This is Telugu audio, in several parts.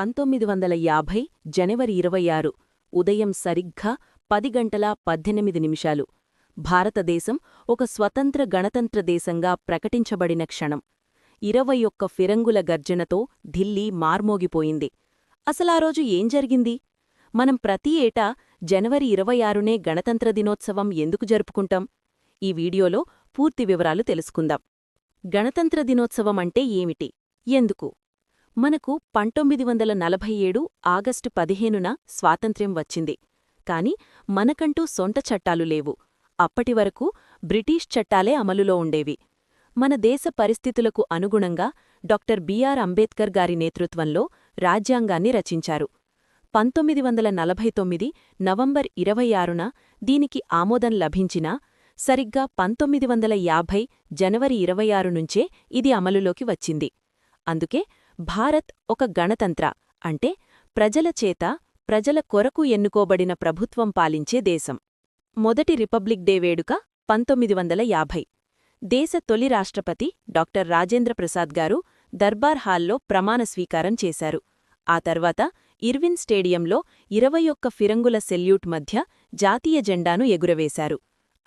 పంతొమ్మిది వందల యాభై జనవరి ఇరవై ఆరు ఉదయం సరిగ్గా పది గంటల పద్దెనిమిది నిమిషాలు. భారతదేశం ఒక స్వతంత్ర గణతంత్ర దేశంగా ప్రకటించబడిన క్షణం. ఇరవై ఒక్క ఫిరంగుల గర్జనతో ఢిల్లీ మార్మోగిపోయింది. అసలారోజు ఏం జరిగింది? మనం ప్రతి ఏటా జనవరి ఇరవై ఆరునే గణతంత్ర దినోత్సవం ఎందుకు జరుపుకుంటాం? ఈ వీడియోలో పూర్తి వివరాలు తెలుసుకుందాం. గణతంత్ర దినోత్సవం అంటే ఏమిటి? ఎందుకు? మనకు పంతొమ్మిది వందల నలభై ఏడు ఆగస్టు పదిహేనున స్వాతంత్ర్యం వచ్చింది. కాని మనకంటూ సొంత చట్టాలు లేవు. అప్పటివరకు బ్రిటీష్ చట్టాలే అమలులో ఉండేవి. మన దేశ పరిస్థితులకు అనుగుణంగా డాక్టర్ బిఆర్ అంబేద్కర్ గారి నేతృత్వంలో రాజ్యాంగాన్ని రచించారు. పంతొమ్మిది వందల నలభై తొమ్మిది నవంబర్ ఇరవై ఆరున దీనికి ఆమోదం లభించినా సరిగ్గా పంతొమ్మిది వందల యాభై జనవరి ఇరవై ఆరు నుంచే ఇది అమలులోకి వచ్చింది. అందుకే భారత్ ఒక గణతంత్ర అంటే ప్రజల చేత ప్రజల కొరకు ఎన్నుకోబడిన ప్రభుత్వం పాలించే దేశం. మొదటి రిపబ్లిక్ డే వేడుక పంతొమ్మిది వందల యాభై. దేశ తొలి రాష్ట్రపతి డాక్టర్ రాజేంద్ర ప్రసాద్ గారు దర్బార్ హాల్లో ప్రమాణ స్వీకారం చేశారు. ఆ తర్వాత ఇర్విన్ స్టేడియంలో ఇరవై ఒక్క ఫిరంగుల సెల్యూట్ మధ్య జాతీయ జెండాను ఎగురవేశారు.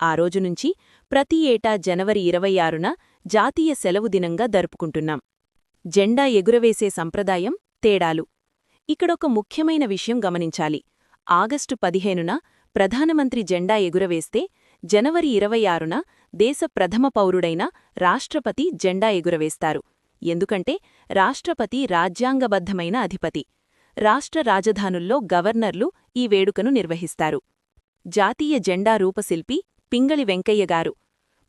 ఆ రోజునుంచి ప్రతి ఏటా జనవరి ఇరవై ఆరున జాతీయ సెలవు దినంగా జరుపుకుంటున్నాం. జెండా ఎగురవేసే సంప్రదాయం తేడాలు. ఇక్కడొక ముఖ్యమైన విషయం గమనించాలి. ఆగస్టు పదిహేనున ప్రధానమంత్రి జెండా ఎగురవేస్తే జనవరి ఇరవై ఆరున దేశ ప్రథమ పౌరుడైన రాష్ట్రపతి జెండా ఎగురవేస్తారు. ఎందుకంటే రాష్ట్రపతి రాజ్యాంగబద్ధమైన అధిపతి. రాష్ట్ర రాజధానుల్లో గవర్నర్లు ఈ వేడుకను నిర్వహిస్తారు. జాతీయ జెండా రూపశిల్పి పింగళి వెంకయ్యగారు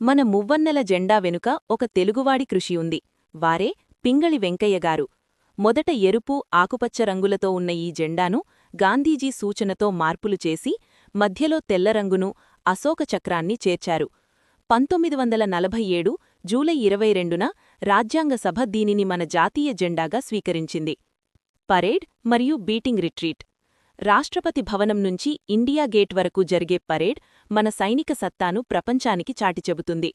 మన మువ్వన్నెల జెండా వెనుక ఒక తెలుగువాడి కృషి ఉంది. వారే పింగళి వెంకయ్యగారు మొదట ఎరుపు ఆకుపచ్చ రంగులతో ఉన్న ఈ జెండాను గాంధీజీ సూచనతో మార్పులు చేసి మధ్యలో తెల్లరంగును అశోక చక్రాన్ని చేర్చారు. పంతొమ్మిది వందల నలభై ఏడు జూలై ఇరవై రెండున రాజ్యాంగ సభ దీనిని మన జాతీయ జెండాగా స్వీకరించింది. పరేడ్ మరియు బీటింగ్ రిట్రీట్. రాష్ట్రపతి భవనం నుంచి ఇండియా గేట్ వరకు జరిగే పరేడ్ మన సైనిక సత్తాను ప్రపంచానికి చాటిచెబుతుంది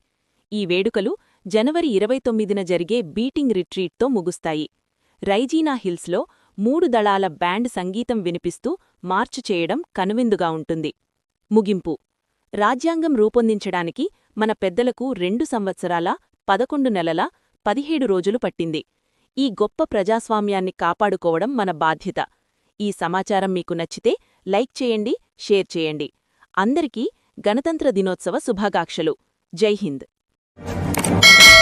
ఈ వేడుకలు జనవరి ఇరవై తొమ్మిదిన జరిగే బీటింగ్ రిట్రీట్తో ముగుస్తాయి. రైజీనా హిల్స్లో మూడు దళాల బ్యాండ్ సంగీతం వినిపిస్తూ మార్చు చేయడం కనువిందుగా ఉంటుంది. ముగింపు. రాజ్యాంగం రూపొందించడానికి మన పెద్దలకు రెండు సంవత్సరాల పదకొండు నెలల పదిహేడు రోజులు పట్టింది. ఈ గొప్ప ప్రజాస్వామ్యాన్ని కాపాడుకోవడం మన బాధ్యత. ఈ సమాచారం మీకు నచ్చితే లైక్ చేయండి షేర్ చేయండి. అందరికీ గణతంత్ర దినోత్సవ శుభాకాంక్షలు. జై హింద్. you